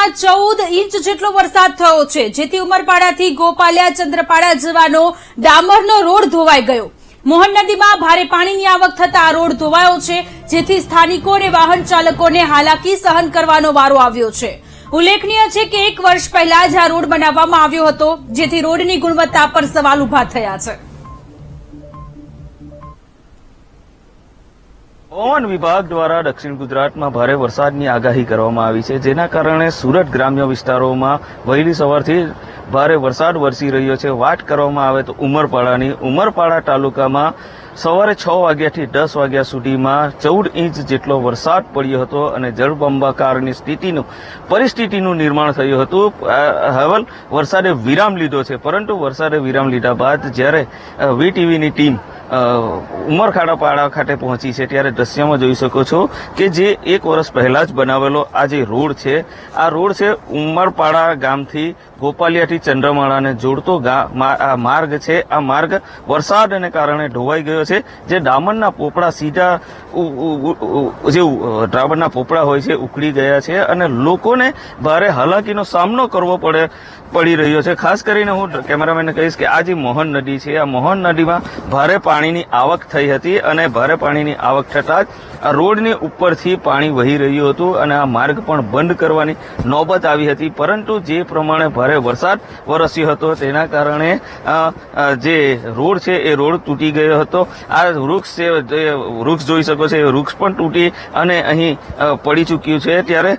જિલ્લામાં ચૌદ ઇંચ જેટલો વરસાદ થયો છે. જેથી ઉમરપાડાથી ગોપાલિયા, ચંદ્રપાડા જવાનો ડામરનો રોડ ધોવાઈ ગયો. મોહન નદીમાં ભારે પાણીની આવક થતા આ રોડ ધોવાયો છે, જેથી સ્થાનિકો અને વાહન ચાલકોને હાલાકી સહન કરવાનો વારો આવ્યો છે. ઉલ્લેખનીય છે કે એક વર્ષ પહેલા જ આ રોડ બનાવવામાં આવ્યો હતો, જેથી રોડની ગુણવત્તા પર સવાલ ઊભા થયા છે. હવામાન વિભાગ દ્વારા દક્ષિણ ગુજરાતમાં ભારે વરસાદની આગાહી કરવામાં આવી છે. જેના કારણે સુરત ગ્રામ્ય વિસ્તારોમાં વહેલી સવારથી ભારે વરસાદ વરસી રહ્યો છે. વાત કરવામાં આવે તો ઉમરપાડાની. ઉમરપાડા તાલુકામાં સવારે છ વાગ્યાથી દસ વાગ્યા સુધીમાં ચૌદ ઇંચ જેટલો વરસાદ પડ્યો હતો અને જળબંબાકારની સ્થિતિનું, પરિસ્થિતિનું નિર્માણ થયું હતું. હવે વરસાદે વિરામ લીધો છે. પરંતુ વરસાદે વિરામ લીધા બાદ જ્યારે વીટીવીની ટીમ ઉમરખાડા પાડા ખાતે પહોંચી છે. ત્યારે દ્રશ્યમાં જોઈ શકો છો કે જે એક વર્ષ પહેલા જ બનાવેલો આ જે રોડ છે, આ રોડ છે ઉમરપાડા ગામથી ગોપાલિયાથી ચંદ્રમાળાને જોડતો આ માર્ગ છે. આ માર્ગ વરસાદને કારણે ઢોવાઈ ગયો છે. જે ડામરના પોપડા સીધા જે ડામરના પોપડા હોય છે ઉકળી ગયા છે અને લોકોને ભારે હાલાકીનો સામનો કરવો પડે, પડી રહ્યો છે. ખાસ કરીને હું કેમેરામેનને કહીશ કે આ જે મોહન નદી છે, આ મોહન નદીમાં ભારે પાણીની આવક થઈ હતી અને ભારે પાણીની આવક થતાં જ આ રોડની ઉપરથી પાણી વહી રહ્યું હતું અને આ માર્ગ પણ બંધ કરવાની નોબત આવી હતી. પરંતુ જે પ્રમાણે ભારે વરસાદ વરસ્યો હતો, તેના કારણે જે રોડ છે, એ રોડ તૂટી ગયો હતો. આ વૃક્ષ છે વૃક્ષ જોઈ શકો છો, એ વૃક્ષ પણ તૂટી અને અહીં પડી ચૂક્યું છે. ત્યારે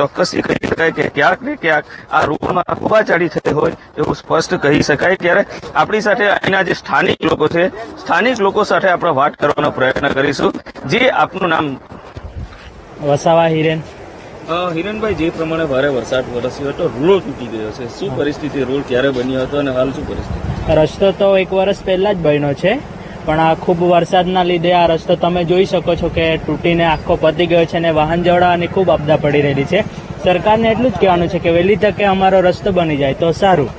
ચોક્કસ કહી શકાય કે ક્યાંક ને ક્યાંક આ રોડમાં ખોબાચાડી થઈ હોય એવું સ્પષ્ટ કહી શકાય. ત્યારે આપણી સાથે અહીંના જે સ્થાનિક લોકો છે, સ્થાનિક લોકો સાથે આપણે વાત કરવાનો પ્રયત્ન કરીશું. જે આપનું નામ? વસાવા હિરેન. હિરેનભાઈ જે પ્રમાણે ભારે વરસાદ વરસ્યો હતો રોડ તૂટી ગયો છે. શું પરિસ્થિતિ? રોડ ક્યારે બન્યો હતો અને હાલ શું પરિસ્થિતિ? રસ્તો તો એક વર્ષ પહેલા જ બન્યો છે પણ આ ખૂબ વરસાદના લીધે આ રસ્તો તમે જોઈ શકો છો કે તૂટીને આખો પતી ગયો છે અને વાહન જવડાવવાની ખૂબ આપદા પડી રહેલી છે. સરકારને એટલું જ કહેવાનું છે કે વહેલી તકે અમારો રસ્તો બની જાય તો સારું.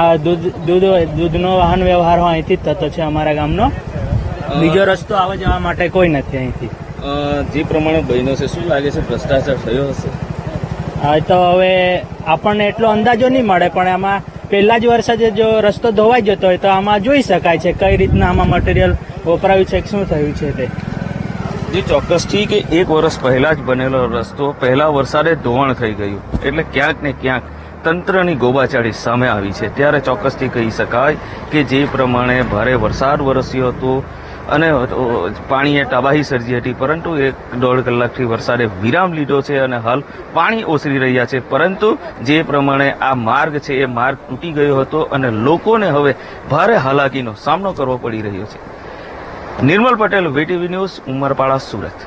આ દૂધ દૂધ દૂધનો વાહન વ્યવહાર અહીંથી જ થતો છે અમારા ગામનો. બીજો રસ્તો આવવા જવા માટે કોઈ નથી અહીંથી. જે પ્રમાણે બન્યો છે શું લાગે છે ભ્રષ્ટાચાર થયો હશે? હા તો હવે આપણને એટલો અંદાજો નહીં મળે પણ આમાં પહેલા જ વરસાદે જો રસ્તો ધોવાઈ જતો હોય તો આમાં જોઈ શકાય છે કઈ રીતના આમાં મટીરિયલ વપરાયું છે કે શું થયું છે તે. જે ચોક્કસથી કે એક વર્ષ પહેલા જ બનેલો રસ્તો પહેલા વરસાદે ધોવાણ થઈ ગયું એટલે ક્યાંક ને ક્યાંક તંત્રની ગોબાચાળી સામે આવી છે. ત્યારે ચોક્કસથી કહી શકાય કે જે પ્રમાણે ભારે વરસાદ વરસ્યો હતો અને પાણીએ તબાહી સર્જી હતી, પરંતુ એક દોઢ કલાકથી વરસાદે વિરામ લીધો છે અને હાલ પાણી ઓસરી રહ્યા છે. પરંતુ જે પ્રમાણે આ માર્ગ છે, એ માર્ગ તૂટી ગયો હતો અને લોકોને હવે ભારે હાલાકીનો સામનો કરવો પડી રહ્યો છે. Nirmal Patel, VTV news, Umarpada, Surat.